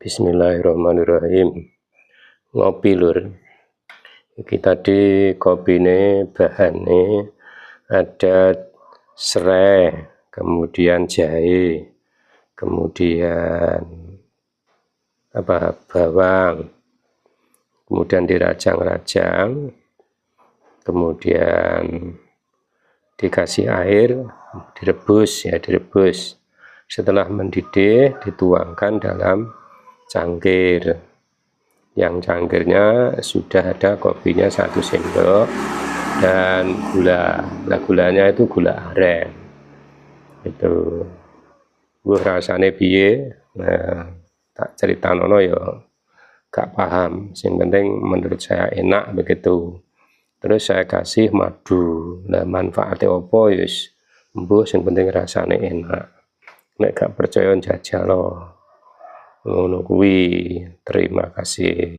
Bismillahirrahmanirrahim. Ngopi lur. Iki tadi kopine bahane ada serai, kemudian jahe, kemudian apa bawang, kemudian dirajang-rajang, kemudian dikasih air, direbus ya direbus. Setelah mendidih dituangkan dalam cangkir. Yang cangkirnya sudah ada kopinya satu sendok dan gula. Nah gulanya itu gula aren. Itu. Gue rasanya biye nah tak cerita nono ya gak paham. Yang penting menurut saya enak begitu. Terus saya kasih madu. Nah manfaatnya apa? Yus embuh yang penting rasanya enak. Nek gak percaya jajal loh ngono kuwi terima kasih